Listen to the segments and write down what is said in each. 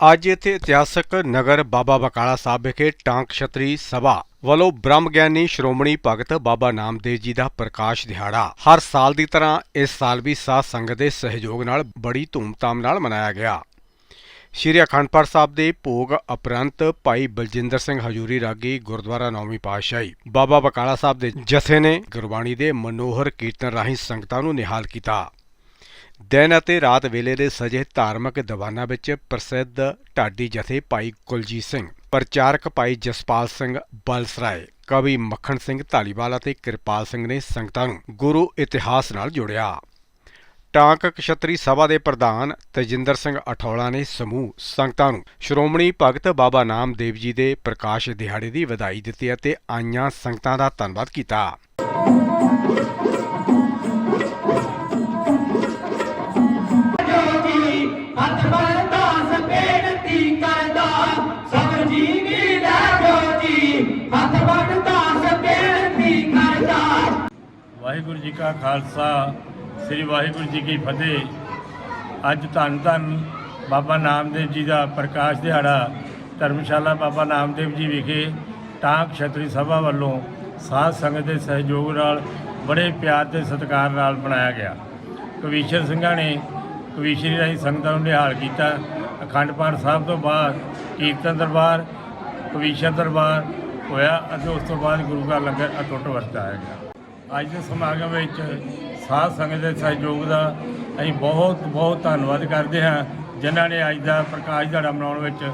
ਅੱਜ ਇੱਥੇ ਇਤਿਹਾਸਕ ਨਗਰ ਬਾਬਾ ਬਕਾਲਾ ਸਾਹਿਬ ਵਿਖੇ ਟਾਂਕ ਛਤਰੀ ਸਭਾ ਵੱਲੋਂ ਬ੍ਰਹਮ ਗਿਆਨੀ ਸ਼੍ਰੋਮਣੀ ਭਗਤ ਬਾਬਾ ਨਾਮਦੇਵ ਜੀ ਦਾ ਪ੍ਰਕਾਸ਼ ਦਿਹਾੜਾ। ਹਰ ਸਾਲ ਦੀ ਤਰ੍ਹਾਂ ਇਸ ਸਾਲ ਵੀ ਸਾਧ ਸੰਗਤ ਦੇ ਸਹਿਯੋਗ ਨਾਲ ਬੜੀ ਧੂਮਧਾਮ ਨਾਲ ਮਨਾਇਆ ਗਿਆ। ਸ਼੍ਰੀ ਅਖੰਡ ਪਾਠ ਸਾਹਿਬ ਦੇ ਭੋਗ ਉਪਰੰਤ ਭਾਈ ਬਲਜਿੰਦਰ ਸਿੰਘ ਹਜੂਰੀ ਰਾਗੀ ਗੁਰਦੁਆਰਾ ਨੌਵੀਂ ਪਾਤਸ਼ਾਹੀ ਬਾਬਾ ਬਕਾਲਾ ਸਾਹਿਬ ਦੇ ਜਥੇ ਨੇ ਗੁਰਬਾਣੀ ਦੇ ਮਨੋਹਰ ਕੀਰਤਨ ਰਾਹੀਂ ਸੰਗਤਾਂ ਨੂੰ ਨਿਹਾਲ ਕੀਤਾ। ਦਿਨ ਅਤੇ ਰਾਤ ਵੇਲੇ ਦੇ ਸਜੇ ਧਾਰਮਿਕ ਦੀਵਾਨਾਂ ਵਿੱਚ ਪ੍ਰਸਿੱਧ ਢਾਡੀ ਜਥੇ ਭਾਈ ਕੁਲਜੀਤ ਸਿੰਘ, ਪ੍ਰਚਾਰਕ ਭਾਈ ਜਸਪਾਲ ਸਿੰਘ ਬਲਸਰਾਏ, ਕਵੀ ਮੱਖਣ ਸਿੰਘ ਧਾਲੀਵਾਲ ਅਤੇ ਕਿਰਪਾਲ ਸਿੰਘ ਨੇ ਸੰਗਤਾਂ ਨੂੰ ਗੁਰੂ ਇਤਿਹਾਸ ਨਾਲ ਜੋੜਿਆ। ਟਾਂਕ ਕਸ਼ਤਰੀ ਸਭਾ ਦੇ ਪ੍ਰਧਾਨ ਤਜਿੰਦਰ ਸਿੰਘ ਅਠੌਲਾ ਨੇ ਸਮੂਹ ਸੰਗਤਾਂ ਨੂੰ ਸ਼੍ਰੋਮਣੀ ਭਗਤ ਬਾਬਾ ਨਾਮਦੇਵ ਜੀ ਦੇ ਪ੍ਰਕਾਸ਼ ਦਿਹਾੜੇ ਦੀ ਵਧਾਈ ਦਿੱਤੀ ਅਤੇ ਆਈਆਂ ਸੰਗਤਾਂ ਦਾ ਧੰਨਵਾਦ ਕੀਤਾ। ਵਾਹਿਗੁਰੂ ਜੀ ਕਾ ਖਾਲਸਾ, ਸ੍ਰੀ ਵਾਹਿਗੁਰੂ ਜੀ ਕੀ ਫਤਿਹ। ਅੱਜ ਧੰਨ ਧੰਨ ਬਾਬਾ ਨਾਮਦੇਵ ਜੀ ਦਾ ਪ੍ਰਕਾਸ਼ ਦਿਹਾੜਾ ਧਰਮਸ਼ਾਲਾ ਬਾਬਾ ਨਾਮਦੇਵ ਜੀ ਵਿਖੇ ਟਾਂਕ ਛਤਰੀ ਸਭਾ ਵੱਲੋਂ ਸਾਧ ਸੰਗਤ ਦੇ ਸਹਿਯੋਗ ਨਾਲ ਬੜੇ ਪਿਆਰ ਤੇ ਸਤਿਕਾਰ ਨਾਲ ਬਣਾਇਆ ਗਿਆ। ਕਵੀਸ਼ਰ ਸਿੰਘਾਂ ਨੇ ਕਵੀਸ਼ਰੀ ਰਾਹੀਂ ਸੰਗਤਾਂ ਨੂੰ ਨਿਹਾਲ ਕੀਤਾ। ਅਖੰਡ ਪਾਠ ਸਾਹਿਬ ਤੋਂ ਬਾਅਦ ਕੀਰਤਨ ਦਰਬਾਰ, ਕਵੀਸ਼ਰ ਦਰਬਾਰ ਹੋਇਆ ਅਤੇ ਉਸ ਤੋਂ ਬਾਅਦ ਗੁਰੂ ਦਾ ਲੰਗਰ ਅਟੁੱਟ ਵਰਤਾਇਆ ਗਿਆ। ਅੱਜ ਦੇ ਸਮਾਗਮ ਵਿੱਚ ਸਾਧ ਸੰਗਤ ਦੇ ਸਹਿਯੋਗ ਦਾ ਅਸੀਂ ਬਹੁਤ ਬਹੁਤ ਧੰਨਵਾਦ ਕਰਦੇ ਹਾਂ ਜਿਨ੍ਹਾਂ ਨੇ ਅੱਜ ਦਾ ਪ੍ਰਕਾਸ਼ ਦਿਹਾੜਾ ਮਨਾਉਣ ਵਿੱਚ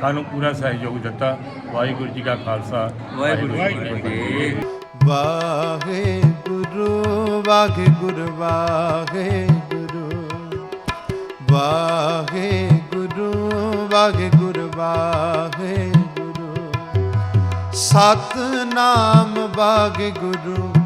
ਸਾਨੂੰ ਪੂਰਾ ਸਹਿਯੋਗ ਦਿੱਤਾ। ਵਾਹਿਗੁਰੂ ਜੀ ਕਾ ਖਾਲਸਾ ਵਾਹਿਗੁਰੂ ਜੀ ਕੀ ਫਤਿਹ। ਵਾਹਿਗੁਰੂ ਵਾਹਿਗੁਰੂ ਵਾਹਿਗੁਰੂ ਵਾਹਿਗੁਰੂ ਵਾਹਿਗੁਰੂ ਵਾਹਿਗੁਰੂ। ਸਤਨਾਮ ਵਾਹਿਗੁਰੂ।